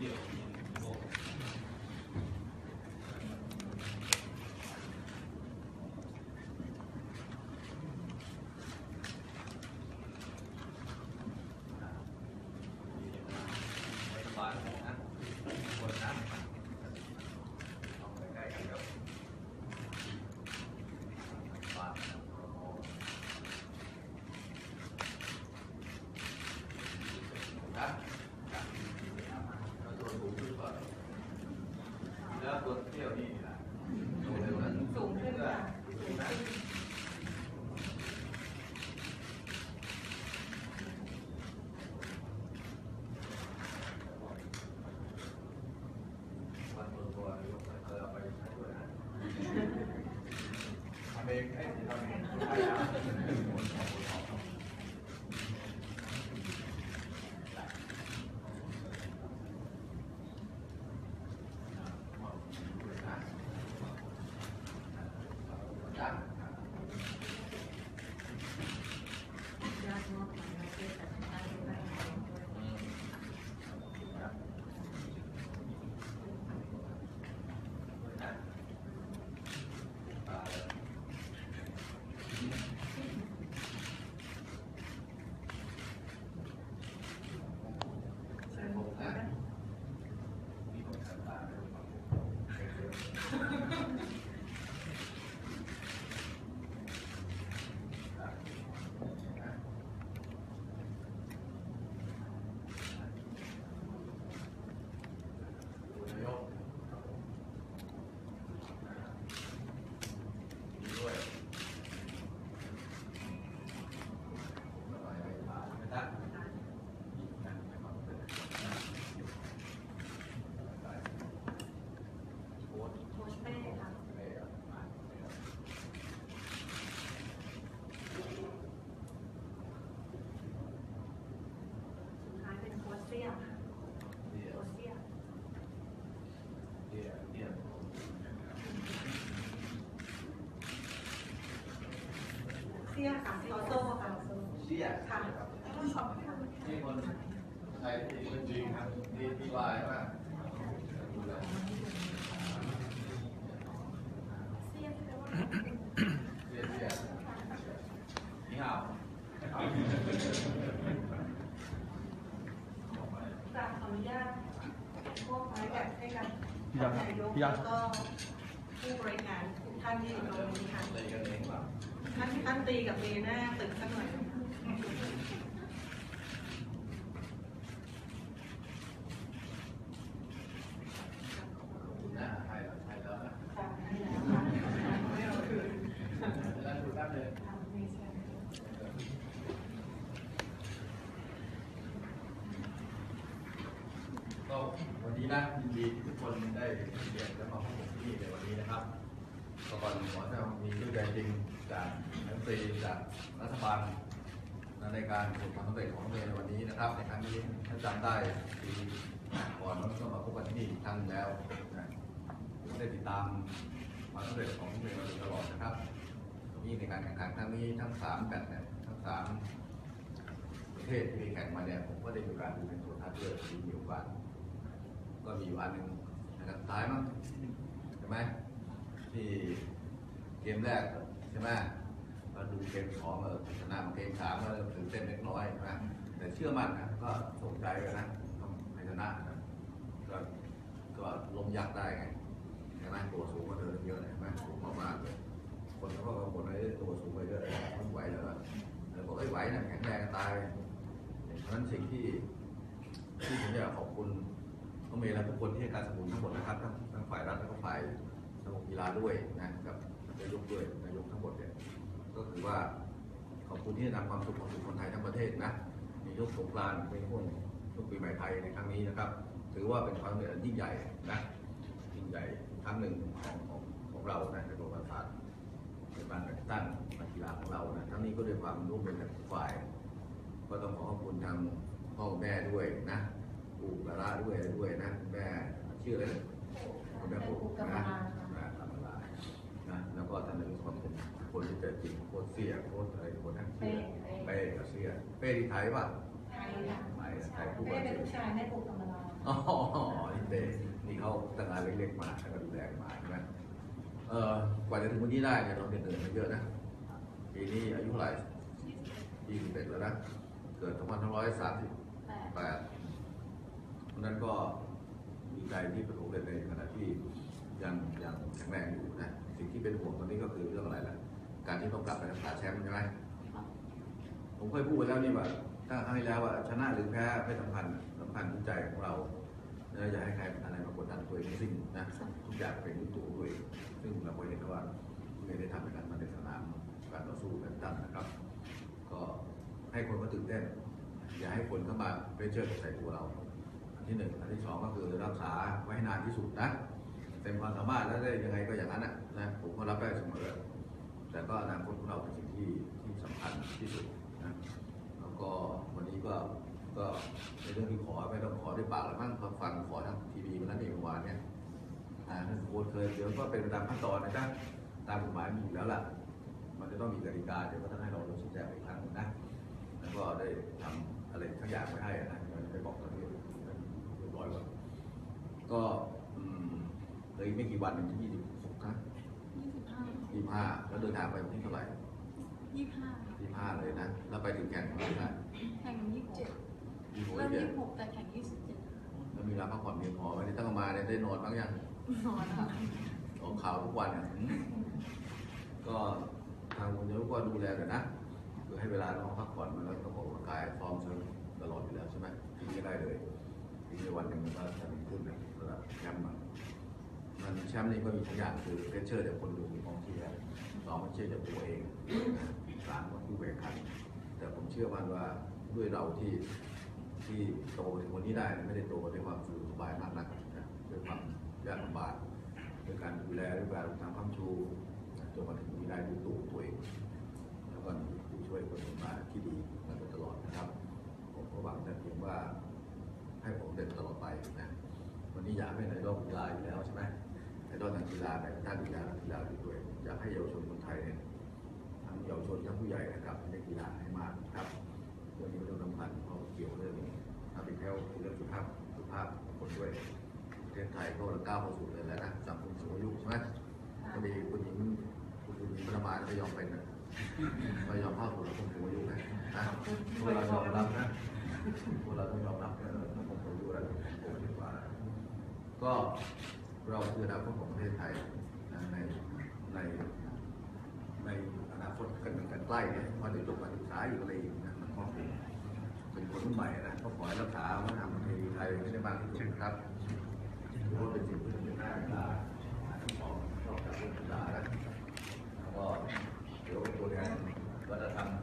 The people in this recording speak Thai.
แล้วตัวเที่ยวนี่นะสูงเท่านั้น สูงขึ้นค่ะ สูงนะวันตัวตัวยกไปเอาไปใช้ด้วยนะทำเองให้ทำเองใช่แล้วจ้ะ ญาติมอบหมายให้จัดการดูแลด้วย ใส่ผมนะมีคนขับตาด้วยนะครับ โค้ด โค้ชเป้ค่ะ เป้อะมา สุดท้ายเป็นโค้ชเซี่ยค่ะ เดี๋ยว โค้ชเซี่ย เดี๋ยวเดี๋ยว เซี่ยค่ะออโต้ค่ะเสียค่ะนี่คนไทยที่เป็นจริงครับดีที่วายมากดูแลเสียเสียนี่เหรอกราบขออนุญาตมอบหมายแบบให้กับพี่ยักษ์นายกแล้วก็ผู้บริหารทุกท่านที่อยู่ตรงนี้ค่ะ ท่านท่านตีกับเมหน้าตึกสักหน่อยนะคะนะใช่แล้วใช่แล้วนะค่ะให้แล้วค่ะไม่เอาคืนแล้วดูแป๊บเลยค่ะไม่ใช่ก็วันนี้นะยินดีที่ทุกคนได้เกียรติและมาพบผมที่ในวันนี้นะครับก่อนขอแสดงความมีด้วยใจจริง จากนักดนตรีจากรัฐบาลในการประสบความสำเร็จของโรงเรียนในวันนี้นะครับ ในครั้งนี้ถ้าจำได้ปีก่อนเราก็มาพบกันที่นี่ครั้งหนึ่งแล้วนะผมได้ติดตามความสำเร็จของโรงเรียนมาตลอดนะครับนี่ในการแข่งขันครั้งนี้ทั้งสามแบตเนี่ยทั้งสามประเทศที่มีแข่งมาเนี่ยผมก็ได้มีกาสดูเป็นโทรทัศน์ด้วยมีโอกาสก็มีวันหนึ่งนะครับท้ายมั้งใช่ไหมที่เกมแรก ใช่ไหมมาดูเกมสองเออชนะมาเกมสามก็เริ่มตื่นเต้นเล็กน้อยใช่ไหมแต่เชื่อมั่นนะก็สนใจกันนะต้องให้ชนะนะก็ก็ลมยักษ์ได้ไงใช่ไหมตัวสูงกว่าเดิมเยอะเลยใช่ไหมสูงมากๆเลยคนเขาก็กังวลไอ้ตัวสูงไปเยอะเลยไม่ไหวแล้วอะแล้วบอกเอ้ไหวนะแข็งแรงตายเพราะฉะนั้นสิ่งที่ที่ผมอยากขอบคุณน้องเมย์และทุกคนที่ให้การสนับสนุนทั้งหมดนะครับทั้งทั้งฝ่ายรัฐและก็ฝ่ายสมาคมกีฬาด้วยนะกับ นายกด้วยนายกทั้งหมดเนี่ยก็คือว่าขอบคุณที่นำความสุขมาสู่คนไทยทั้งประเทศนะในยุคสงกรานต์ในช่วงช่วงปีใหม่ไทยในครั้งนี้นะครับ ถือว่าเป็นความสำเร็จอันยิ่งใหญ่นะยิ่งใหญ่ครั้งหนึ่งของของของเรานะในประวัติศาสตร์ในการจัดตั้งนักกีฬาของเรานะทั้งนี้ก็ด้วยความร่วมมือจากทุกฝ่าย ก็ต้องขอขอบคุณทางพ่อแม่ด้วยนะปู่กะลาด้วยอะไรด้วยนะคุณแม่ชื่ออะไรนะคุณแม่ปู่นะนะธรรมดานะแล้ว ก็ท่านนายกสมาคมคนที่เกิดจริงโคตรเสียโคตรอะไรคนนั้นเสียเป้กับเสียเป้ที่ไทยป่ะไทยค่ะไทยไทยคู่แม่กันเป็นผู้ชายแม่ปลูกธรรมดาอ๋อนี่เตนี่เขาตั้งงานเล็กๆมาแล้วก็ดูแลมาใช่ไหมเออกว่าจะถึงวันนี้ได้เนี่ยเราเหนื่อยมาเยอะนะปีนี้อายุเท่าไหร่ยี่สิบเอ็ดแล้วนะเกิดสองพันห้าร้อยสามสิบแต่แปดเพราะฉะนั้นก็ดีใจที่ประสบความสำเร็จในขณะที่ ยังยังแข็งแรงอยู่นะสิ่งที่เป็นห่วงตอนนี้ก็คือเรื่องอะไรล่ะ การที่ต้องกลับไปรักษาแชมป์ใช่ไหมผมเคยพูดไปแล้วนี่ว่าตั้งครั้งที่แล้วว่าชนะหรือแพ้ไม่สำคัญสำคัญที่ใจของเราเนะอย่าให้ใครอะไรมากดดันตัวเองทั้งสิ้นนะทุกอย่างเป็นด้วยตัวตัวเองซึ่งเราก็เห็นว่าไม่ได้ทำในการมาในสนามการต่อสู้กันตั้งนะครับ ก็ให้คนมาตื่นเต้นอย่าให้คนเข้ามาเพรสเชอร์ใส่ตัวเรา อันที่หนึ่งอันที่สองก็คือรักษาไว้ให้นานที่สุดนะ เต็มความสามารถแล้วได้ยังไงก็อย่างนั้นนะนะผมก็รับได้เสมอ แต่ก็อนาคตของเราเป็นสิ่งที่ที่สำคัญที่สุดนะแล้วก็วันนี้ก็ก็ในเรื่องที่ขอไม่ต้องขอด้วยปากแล้วมั้งฟังขอทางทีวีวันนั้นเองเมื่อวานเนี่ยอ่าท่านโค้ชเคยเดี๋ยวก็เป็นตามขั้นตอนนะจ๊ะตามกฎหมายมีอยู่แล้วล่ะ มันจะต้องมีกติกาเดี๋ยวก็ต้องให้เราลงชี้แจงอีกครั้งนะแล้วก็ได้ทำอะไรทั้งอย่างไว้ให้นะมันไปบอกตอนนี้เรียบร้อยแล้วก็ เหลยไม่กี่วันถึงยี่สิบหกนะยี่สิบห้ายี่ห้าแล้วเดินทางไปวันที่เท่าไหร่ยี่ห้ายี่ห้าเลยนะ แล้วไปถึงแข่งเมื่อไหร่แข่งยี่สิบเจ็ดยี่หกเริ่มเดือยี่นสิบหกแต่แข่งยี่สิบเจ็ดแล้วมีเวลาพักผ่อนเพียงพอวันนี้ตั้งมาเนี่ยได้นอนบ้างยังนอนค่ะออกข่าวทุกวันอะอืมก็ทางคุณยศก็ดูแลหน่อยนะคือให้เวลาน้องพักผ่อนมันแล้วต้องออกกำลังกายซ้อมเชิงตลอดอยู่แล้วใช่ไหมทิ้งไม่ได้เลยทิ้งในวันหนึ่งมันก็จะมีขึ้นนะระดับแชมป์ มันแชมป์นี่ก็มีทุกอย่างคือเพชเชอร์จากคนดูกองเชียร์สองมันเชียร์จากตัวเองสามก็ผู้แข่งขัน แต่ผมเชื่อมั่นว่าด้วยเราที่ที่โตถึงวันนี้ได้ไม่ได้โตด้วยความสุขสบายมากนักด้วยความยากลำบากด้วยการดูแลด้วยการทำคำชูจนมาถึงวันนี้ได้ด้วยตัวตัวเองแล้วก็มีผู้ช่วยคนมาที่ดีมาตลอดนะครับ ผมก็หวังแต่เพียงว่าให้ผมเด่นตลอดไปนะวันนี้อยากให้ในรอบกีฬาอยู่แล้วใช่ไหม ในรอบทางกีฬาในด้านกีฬากีฬาด้วยอยากให้เยาวชนคนไทยเนี่ยทั้งเยาวชนทั้งผู้ใหญ่นะครับเล่นกีฬาให้มากนะครับเรื่องนี้เป็นเรื่องสำคัญเพราะเกี่ยวเรื่องถ้าเป็นแค่เรื่องสุขภาพสุขภาพของคนด้วยประเทศไทยก็กำลังก้าวเข้าสู่เลยแล้วนะสังคมสูงอายุใช่ไหมก็มีคุณหญิงคุณหญิงประมาณไม่ยอมเป็นนะไม่ยอมเข้าสู่สังคมสูงอายุนะนะพวกเรายอมรับนะพวกเราต้องยอมรับนะสังคมสูงอายุแล้วผมดีกว่าก็ เราคืออนาคตของประเทศไทยในในในอนาคตกันกันใกล้เนี่ยมาถึกจบการศึกษาอยู่อะไรอีกนะมันก็เป็นเป็นคนรุ่นใหม่นะก็ขอให้รักษาวัฒนธรรมปทะเพณีไทยให้ได้มากที่สุดครับถือว่เป็นสิ่งที่เป็นหน้าตาของชอบการศึกษานะแล้วก็เดี๋ยวตัวแทนวัฒนธรรม